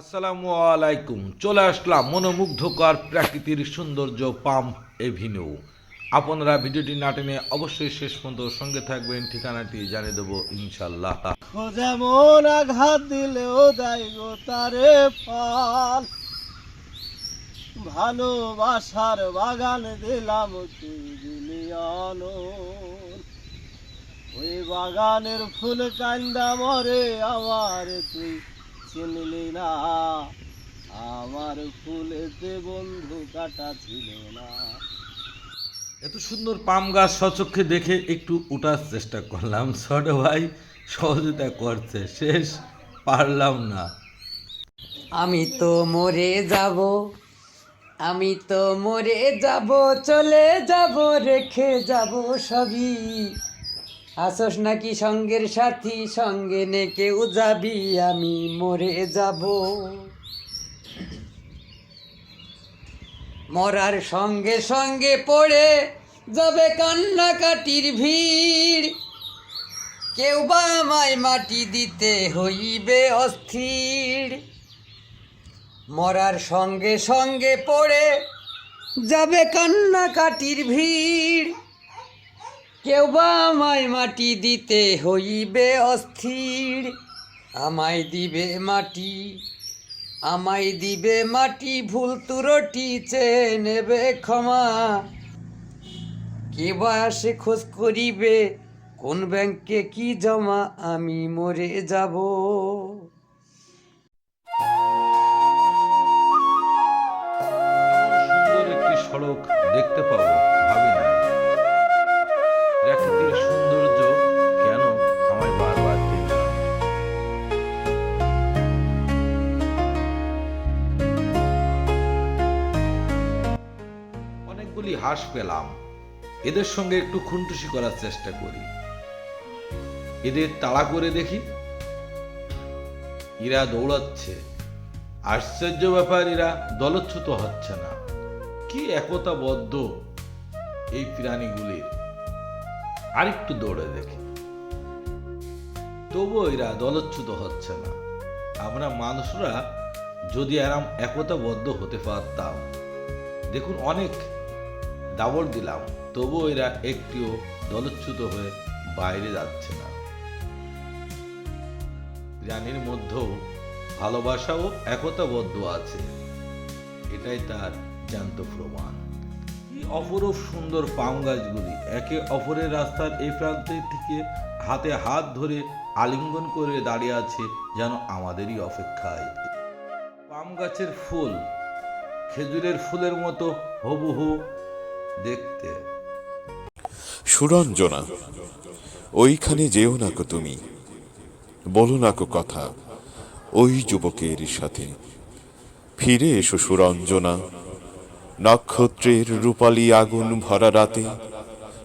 আসসালামু আলাইকুম। চলে আসলাম মনোমুগ্ধকর প্রাকৃতির সৌন্দর্য পাম এভিনিউ। আপনারা ভিডিওটি না টেনে অবশ্যই শেষ পর্যন্ত সঙ্গে থাকবেন, ঠিকানাটি জানিয়ে দেবো ইনশাল্লাহ যেমন আঘাত দিলেও দেয় গো তারে ফল ভালোবাসার বাগান দিলাম তুই দিলি ওই বাগানের ফুল কান্দা মরে আমার তুই চিনলি না আমার ফুলেতে বন্ধু কাটা ছিল না এত সুন্দর পাম গাছ সচক্ষে দেখে একটু উঠার চেষ্টা করলাম। ছোট ভাই সহযোগিতা করছে শেষ পারলাম না। আমি তো মরে যাব আমি তো মরে যাব চলে যাব রেখে যাব সবই। আসস নাকি সঙ্গের সাথী? সঙ্গে নে কেউ যাবি আমি মরে যাব। মরার সঙ্গে সঙ্গে পড়ে যাবে কান্নাকাটির ভিড়। কেউ বা আমায় মাটি দিতে হইবে অস্থির। মরার সঙ্গে সঙ্গে পড়ে যাবে কান্নাকাটির ভিড়। কেউ বা আমায় মাটি দিতে হইবে অস্থির। আমায় দিবে মাটি, আমায় দিবে মাটি, ভুল তুরটি চেয়ে নেবে ক্ষমা। কে বা আসে খোঁজ করিবে, কোন ব্যাংকে কি জমা, আমি মরে যাব। প্রাকৃতিক সৌন্দর্য। কেন আমায় বারবার অনেকগুলি হাঁস পেলাম। এদের সঙ্গে একটু খুনটুসি করার চেষ্টা করি। এদের তাড়া করে দেখি। এরা দৌড়াচ্ছে। আশ্চর্য ব্যাপার এরা দলচ্যুত হচ্ছে না। কি একতাবদ্ধ এই প্রাণীগুলির। আরেকটু দৌড়ে দেখি। তবুও এরা দলচ্যুত হচ্ছে না। আমরা মানুষরা যদি এরম একতাবদ্ধ হতে পারতাম। দেখুন, অনেক দাবড় দিলাম, তবুও এরা একটিও দলচ্যুত হয়ে বাইরে যাচ্ছে না। প্রাণীর মধ্যেও ভালোবাসা ও একতাবদ্ধ আছে। এটাই তার জ্যান্ত প্রমাণ। অপরূপ সুন্দর পাম গাছগুলি। একে অপরের রাস্তার এই প্রান্তে থেকে হাতে হাত ধরে আলিঙ্গন করে দাঁড়িয়ে আছে যেন আমাদেরই অপেক্ষায়। পাম গাছের ফুল, খেজুরের ফুলের মতো হবুহু দেখতে। সুরঞ্জনা, ওইখানে যেও না কো তুমি। বলো না কো কথা, ওই যুবকের সাথে। ফিরে এসো সুরঞ্জনা। নক্ষত্রের রূপালি আগুন ভরা রাতে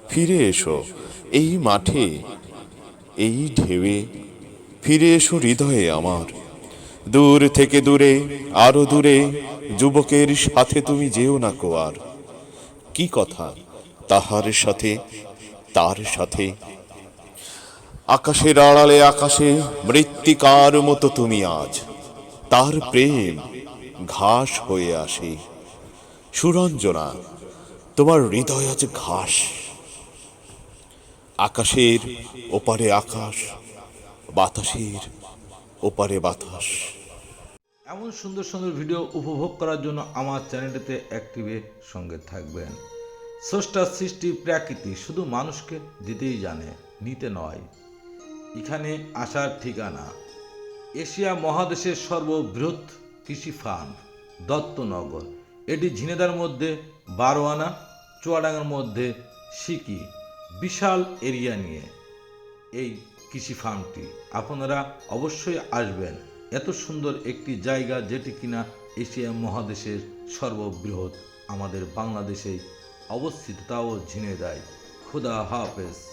ফিরে এসো এই মাঠে, এই ঢেউয়ে। ফিরে এসো হৃদয়ে আমার। দূর থেকে দূরে, আরও দূরে, যুবকের সাথে তুমি যেও না কো আর। কি কথা? তাহার সাথে, তার সাথে। আকাশের আড়ালে আকাশে মৃত্তিকার মতো তুমি আজ। তার প্রেম ঘাস হয়ে আসে। সুরঞ্জনা, তোমার হৃদয় আজ ঘাস। আকাশের ওপারে আকাশ, বাতাসের ওপারে বাতাস। এমন সুন্দর সুন্দর ভিডিও উপভোগ করার জন্য আমার চ্যানেলটিতে অ্যাক্টিভে সঙ্গে থাকবেন। স্রষ্টার সৃষ্টি প্রাকৃতি, শুধু মানুষকে দিতেই জানে, নিতে নয়। এখানে আসার ঠিকানা, এশিয়া মহাদেশের সর্ববৃহৎ কৃষি ফার্ম দত্তনগর। এটি ঝিনেদার মধ্যে, বারোয়ানা, চুয়াডাঙ্গার মধ্যে, সিকি, বিশাল এরিয়া নিয়ে এই কৃষি ফার্মটি। আপনারা অবশ্যই আসবেন। এত সুন্দর একটি জায়গা যেটি কিনা এশিয়া মহাদেশের সর্ববৃহৎ আমাদের বাংলাদেশে অবস্থিত, তাও ঝিনে দেয় খুদা হাফেজ।